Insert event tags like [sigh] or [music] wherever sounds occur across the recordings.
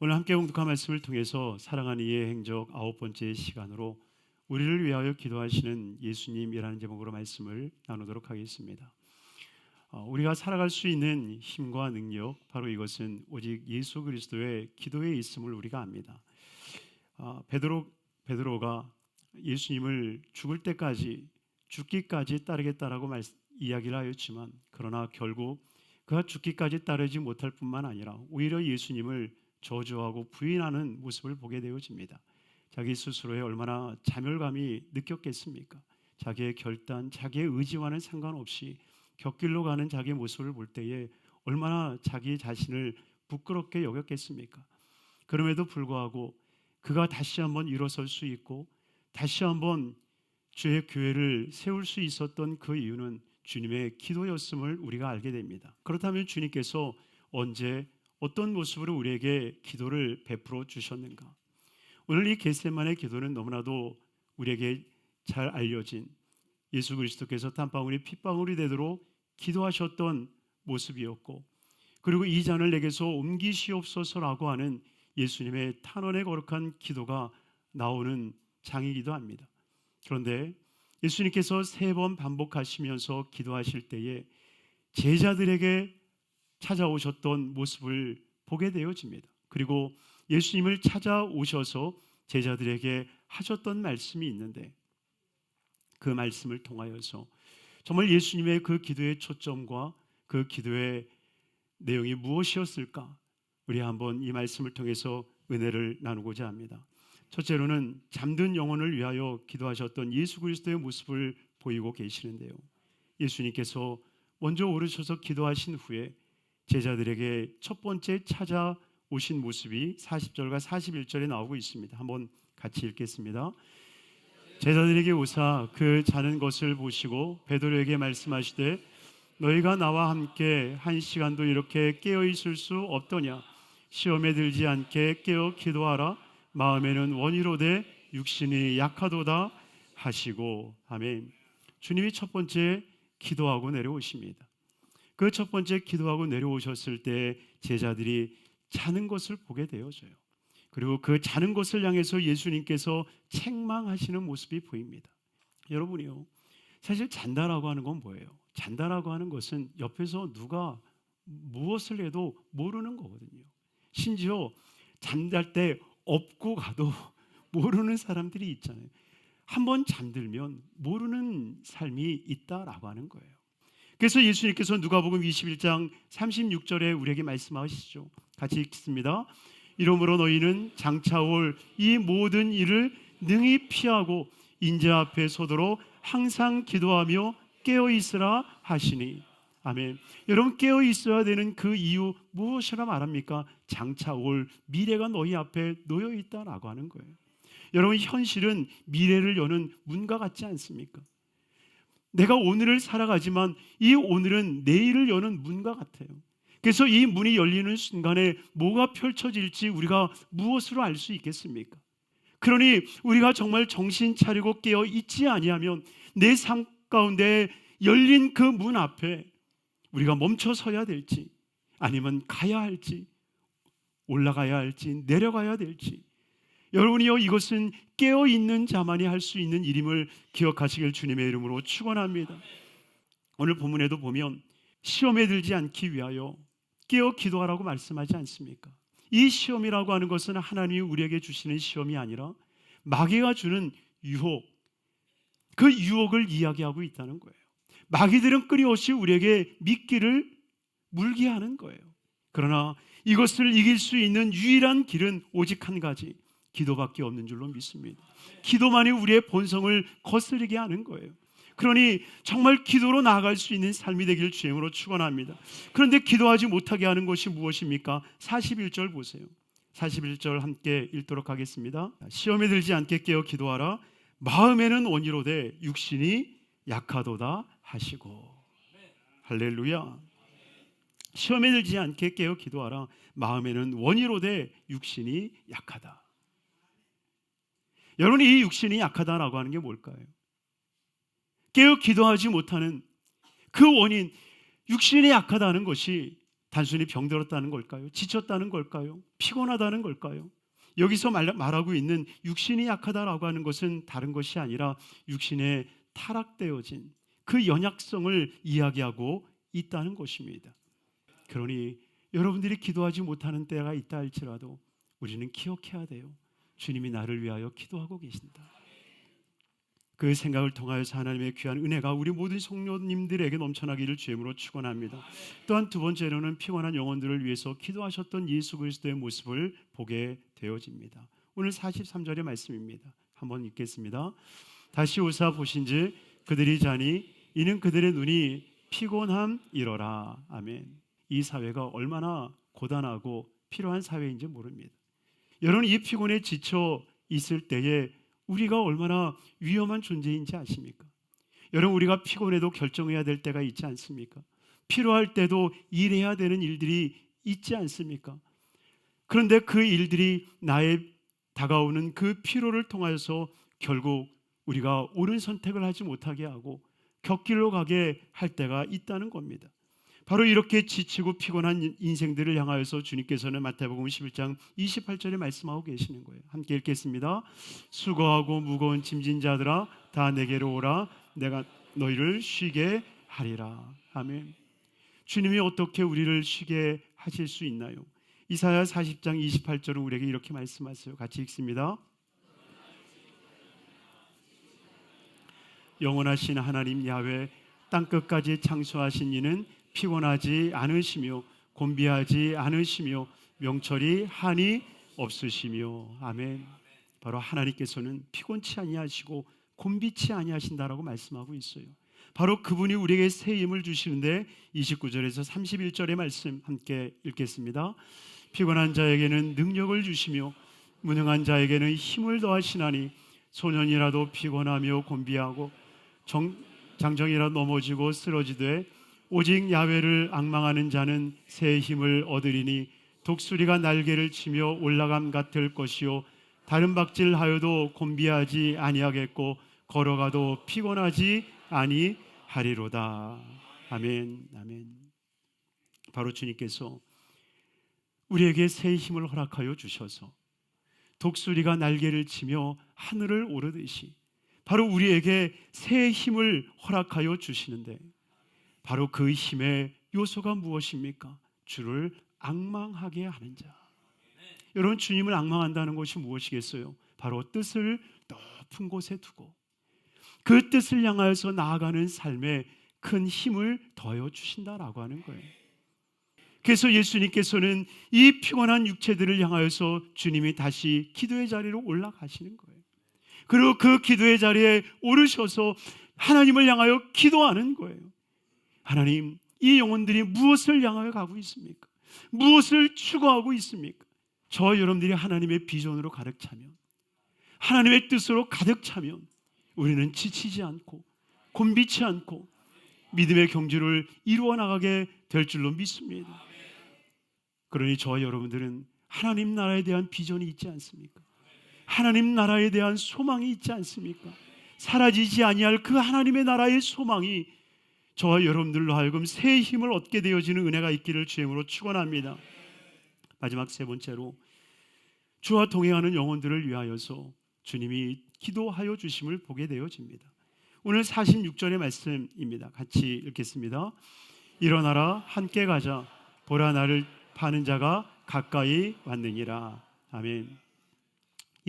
오늘 함께 공독한 말씀을 통해서 사랑하는 이의 행적 아홉 번째 시간으로 우리를 위하여 기도하시는 예수님이라는 제목으로 말씀을 나누도록 하겠습니다. 어, 우리가 살아갈 수 있는 힘과 능력 바로 이것은 오직 예수 그리스도의 기도에 있음을 우리가 압니다. 아, 베드로 베드로가 예수님을 죽을 때까지 죽기까지 따르겠다라고 말, 이야기를 하였지만 그러나 결국 그가 죽기까지 따르지 못할 뿐만 아니라 오히려 예수님을 저주하고 부인하는 모습을 보게 되어집니다. 자기 스스로의 얼마나 자멸감이 느꼈겠습니까? 자기의 결단, 자기의 의지와는 상관없이 곁길로 가는 자기의 모습을 볼 때에 얼마나 자기 자신을 부끄럽게 여겼겠습니까? 그럼에도 불구하고 그가 다시 한번 일어설 수 있고 다시 한번 주의 교회를 세울 수 있었던 그 이유는 주님의 기도였음을 우리가 알게 됩니다. 그렇다면 주님께서 언제 어떤 모습으로 우리에게 기도를 베풀어 주셨는가? 오늘 이 겟세만의 기도는 너무나도 우리에게 잘 알려진 예수 그리스도께서 땀방울이 핏방울이 되도록 기도하셨던 모습이었고 그리고 이 잔을 내게서 옮기시옵소서라고 하는 예수님의 탄원에 거룩한 기도가 나오는 장이기도 합니다. 그런데 예수님께서 세 번 반복하시면서 기도하실 때에 제자들에게 찾아오셨던 모습을 보게 되어집니다. 그리고 예수님을 찾아오셔서 제자들에게 하셨던 말씀이 있는데 그 말씀을 통하여서 정말 예수님의 그 기도의 초점과 그 기도의 내용이 무엇이었을까? 우리 한번 이 말씀을 통해서 은혜를 나누고자 합니다. 첫째로는 잠든 영혼을 위하여 기도하셨던 예수 그리스도의 모습을 보이고 계시는데요. 예수님께서 먼저 오르셔서 기도하신 후에 제자들에게 첫 번째 찾아오신 모습이 40절과 41절에 나오고 있습니다. 한번 같이 읽겠습니다. 제자들에게 오사 그 자는 것을 보시고 베드로에게 말씀하시되 너희가 나와 함께 한 시간도 이렇게 깨어 있을 수 없더냐 시험에 들지 않게 깨어 기도하라 마음에는 원이로되 육신이 약하도다 하시고 아멘. 주님이 첫 번째 기도하고 내려오십니다. 그 첫 번째 기도하고 내려오셨을 때 제자들이 자는 것을 보게 되어져요. 그리고 그 자는 것을 향해서 예수님께서 책망하시는 모습이 보입니다. 여러분이요. 사실 잔다라고 하는 건 뭐예요? 잔다라고 하는 것은 옆에서 누가 무엇을 해도 모르는 거거든요. 심지어 잠잘 때 업고 가도 [laughs] 모르는 사람들이 있잖아요. 한번 잠들면 모르는 삶이 있다라고 하는 거예요. 그래서 예수님께서 누가복음 21장 36절에 우리에게 말씀하시죠. 같이 읽습니다. 이러므로 너희는 장차 올 이 모든 일을 능히 피하고 인자 앞에 서도록 항상 기도하며 깨어 있으라 하시니 아멘. 여러분 깨어 있어야 되는 그 이유 무엇이라 말합니까? 장차 올 미래가 너희 앞에 놓여 있다라고 하는 거예요. 여러분 현실은 미래를 여는 문과 같지 않습니까? 내가 오늘을 살아가지만 이 오늘은 내일을 여는 문과 같아요. 그래서 이 문이 열리는 순간에 뭐가 펼쳐질지 우리가 무엇으로 알 수 있겠습니까? 그러니 우리가 정말 정신 차리고 깨어 있지 아니하면 내 삶 가운데 열린 그 문 앞에 우리가 멈춰 서야 될지 아니면 가야 할지 올라가야 할지 내려가야 될지 여러분이요 이것은 깨어 있는 자만이 할 수 있는 일임을 기억하시길 주님의 이름으로 축원합니다. 오늘 본문에도 보면 시험에 들지 않기 위하여 깨어 기도하라고 말씀하지 않습니까? 이 시험이라고 하는 것은 하나님이 우리에게 주시는 시험이 아니라 마귀가 주는 유혹 그 유혹을 이야기하고 있다는 거예요. 마귀들은 끊임없이 우리에게 미끼를 물게 하는 거예요. 그러나 이것을 이길 수 있는 유일한 길은 오직 한 가지 기도밖에 없는 줄로 믿습니다. 기도만이 우리의 본성을 거스르게 하는 거예요. 그러니 정말 기도로 나아갈 수 있는 삶이 되기를 주행으로 축원합니다. 그런데 기도하지 못하게 하는 것이 무엇입니까? 41절 보세요. 41절 함께 읽도록 하겠습니다. 시험에 들지 않게 깨어 기도하라. 마음에는 원이로되 육신이 약하도다 하시고 할렐루야. 시험에 들지 않게 깨어 기도하라. 마음에는 원이로되 육신이 약하다. 여러분 이 육신이 약하다라고 하는 게 뭘까요? 깨어 기도하지 못하는 그 원인 육신이 약하다는 것이 단순히 병들었다는 걸까요? 지쳤다는 걸까요? 피곤하다는 걸까요? 여기서 말, 말하고 있는 육신이 약하다라고 하는 것은 다른 것이 아니라 육신에 타락되어진 그 연약성을 이야기하고 있다는 것입니다. 그러니 여러분들이 기도하지 못하는 때가 있다 할지라도 우리는 기억해야 돼요. 주님이 나를 위하여 기도하고 계신다. 그 생각을 통하여서 하나님의 귀한 은혜가 우리 모든 성도님들에게 넘쳐나기를 주임으로 축원합니다. 또한 두 번째로는 피곤한 영혼들을 위해서 기도하셨던 예수 그리스도의 모습을 보게 되어집니다. 오늘 43절의 말씀입니다. 한번 읽겠습니다. 다시 오사 보신즉 그들이 자니 이는 그들의 눈이 피곤함이러라. 아멘. 이 사회가 얼마나 고단하고 필요한 사회인지 모릅니다. 여러분 이 피곤에 지쳐 있을 때에 우리가 얼마나 위험한 존재인지 아십니까? 여러분 우리가 피곤해도 결정해야 될 때가 있지 않습니까? 필요할 때도 일해야 되는 일들이 있지 않습니까? 그런데 그 일들이 나의 다가오는 그 피로를 통하여서 결국 우리가 옳은 선택을 하지 못하게 하고 격길로 가게 할 때가 있다는 겁니다. 바로 이렇게 지치고 피곤한 인생들을 향하여서 주님께서는 마태복음 11장 28절에 말씀하고 계시는 거예요. 함께 읽겠습니다. 수고하고 무거운 짐진 자들아 다 내게로 오라 내가 너희를 쉬게 하리라. 아멘. 주님이 어떻게 우리를 쉬게 하실 수 있나요? 이사야 40장 28절은 우리에게 이렇게 말씀하세요. 같이 읽습니다. 영원하신 하나님 야훼 땅 끝까지 창조하신 이는 피곤하지 않으시며 곤비하지 않으시며 명철이 한이 없으시며 아멘. 바로 하나님께서는 피곤치 아니하시고 곤비치 아니하신다라고 말씀하고 있어요. 바로 그분이 우리에게 새 힘을 주시는데 29절에서 31절의 말씀 함께 읽겠습니다. 피곤한 자에게는 능력을 주시며 무능한 자에게는 힘을 더하시나니 소년이라도 피곤하며 곤비하고 정, 장정이라 넘어지고 쓰러지되 오직 야외를 악망하는 자는 새 힘을 얻으리니 독수리가 날개를 치며 올라감 같을 것이요 다른 박질하여도 곤비하지 아니하겠고 걸어가도 피곤하지 아니하리로다. 아멘. 아멘. 바로 주님께서 우리에게 새 힘을 허락하여 주셔서 독수리가 날개를 치며 하늘을 오르듯이 바로 우리에게 새 힘을 허락하여 주시는데 바로 그 힘의 요소가 무엇입니까? 주를 악망하게 하는 자. 여러분 주님을 악망한다는 것이 무엇이겠어요? 바로 뜻을 높은 곳에 두고 그 뜻을 향하여서 나아가는 삶에 큰 힘을 더해 주신다라고 하는 거예요. 그래서 예수님께서는 이 피곤한 육체들을 향하여서 주님이 다시 기도의 자리로 올라가시는 거예요. 그리고 그 기도의 자리에 오르셔서 하나님을 향하여 기도하는 거예요. 하나님, 이 영혼들이 무엇을 향하여 가고 있습니까? 무엇을 추구하고 있습니까? 저 여러분들이 하나님의 비전으로 가득 차면, 하나님의 뜻으로 가득 차면, 우리는 지치지 않고, 곤비치 않고, 믿음의 경주를 이루어 나가게 될 줄로 믿습니다. 그러니 저 여러분들은 하나님 나라에 대한 비전이 있지 않습니까? 하나님 나라에 대한 소망이 있지 않습니까? 사라지지 아니할 그 하나님의 나라의 소망이 저와 여러분들로 하여금 새 힘을 얻게 되어지는 은혜가 있기를 주임으로 축원합니다. 마지막 세 번째로 주와 동행하는 영혼들을 위하여서 주님이 기도하여 주심을 보게 되어집니다. 오늘 46절의 말씀입니다. 같이 읽겠습니다. 일어나라 함께 가자 보라 나를 파는 자가 가까이 왔느니라. 아멘.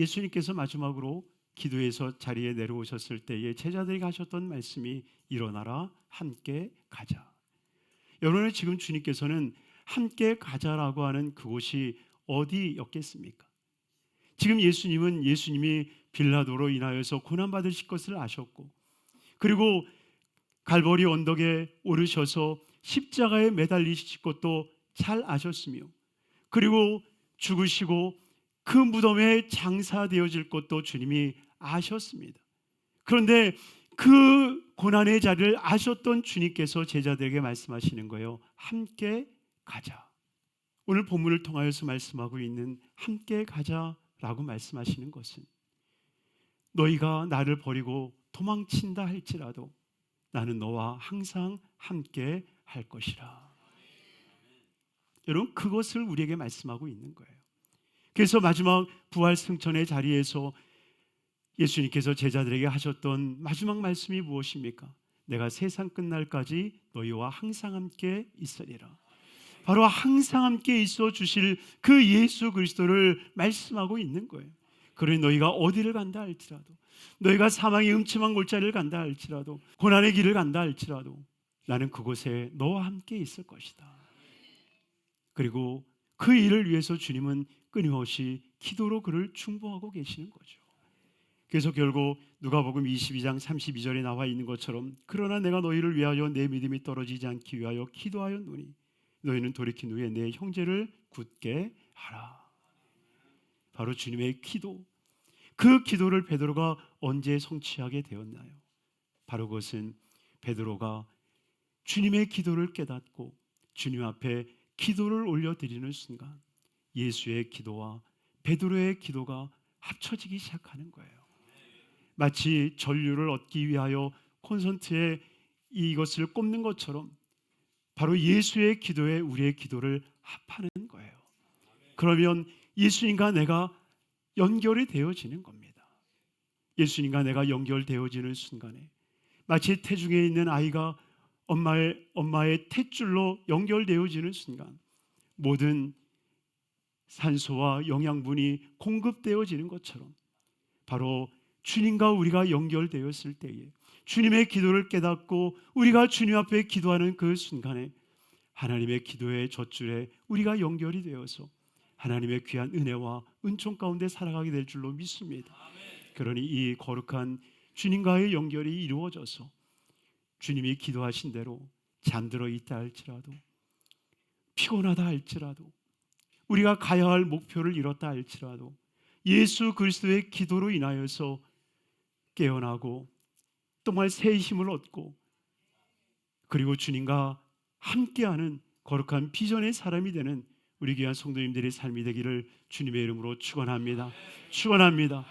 예수님께서 마지막으로 기도에서 자리에 내려오셨을 때에 제자들이 하셨던 말씀이 일어나라 함께 가자. 여러분 지금 주님께서는 함께 가자라고 하는 그곳이 어디였겠습니까? 지금 예수님은 예수님이 빌라도로 인하여서 고난 받으실 것을 아셨고 그리고 갈보리 언덕에 오르셔서 십자가에 매달리실 것도 잘 아셨으며 그리고 죽으시고 그 무덤에 장사되어질 것도 주님이 아셨습니다. 그런데 그 고난의 자리를 아셨던 주님께서 제자들에게 말씀하시는 거예요. 함께 가자. 오늘 본문을 통하여서 말씀하고 있는 함께 가자라고 말씀하시는 것은 너희가 나를 버리고 도망친다 할지라도 나는 너와 항상 함께 할 것이라. 여러분 그것을 우리에게 말씀하고 있는 거예요. 그래서 마지막 부활 승천의 자리에서 예수님께서 제자들에게 하셨던 마지막 말씀이 무엇입니까? 내가 세상 끝날까지 너희와 항상 함께 있으리라. 바로 항상 함께 있어 주실 그 예수 그리스도를 말씀하고 있는 거예요. 그러니 너희가 어디를 간다 할지라도 너희가 사망의 음침한 골짜기를 간다 할지라도 고난의 길을 간다 할지라도 나는 그곳에 너와 함께 있을 것이다. 그리고 그 일을 위해서 주님은 끊임없이 기도로 그를 충보하고 계시는 거죠. 그래서 결국 누가복음 22장 32절에 나와 있는 것처럼 그러나 내가 너희를 위하여 내 믿음이 떨어지지 않기 위하여 기도하였노니 너희는 돌이킨 후에 내 형제를 굳게 하라. 바로 주님의 기도. 그 기도를 베드로가 언제 성취하게 되었나요? 바로 그것은 베드로가 주님의 기도를 깨닫고 주님 앞에 기도를 올려 드리는 순간 예수의 기도와 베드로의 기도가 합쳐지기 시작하는 거예요. 마치 전류를 얻기 위하여 콘센트에 이것을 꼽는 것처럼 바로 예수의 기도에 우리의 기도를 합하는 거예요. 그러면 예수님과 내가 연결이 되어지는 겁니다. 예수님과 내가 연결되어지는 순간에 마치 태중에 있는 아이가 엄마의 엄마의 탯줄로 연결되어지는 순간 모든 산소와 영양분이 공급되어지는 것처럼 바로 주님과 우리가 연결되었을 때에 주님의 기도를 깨닫고 우리가 주님 앞에 기도하는 그 순간에 하나님의 기도의 젖줄에 우리가 연결이 되어서 하나님의 귀한 은혜와 은총 가운데 살아가게 될 줄로 믿습니다. 그러니 이 거룩한 주님과의 연결이 이루어져서 주님이 기도하신 대로 잠들어 있다 할지라도 피곤하다 할지라도 우리가 가야 할 목표를 잃었다 할지라도 예수 그리스도의 기도로 인하여서 깨어나고 정말 새 힘을 얻고 그리고 주님과 함께하는 거룩한 비전의 사람이 되는 우리 귀한 성도님들의 삶이 되기를 주님의 이름으로 축원합니다. 축원합니다.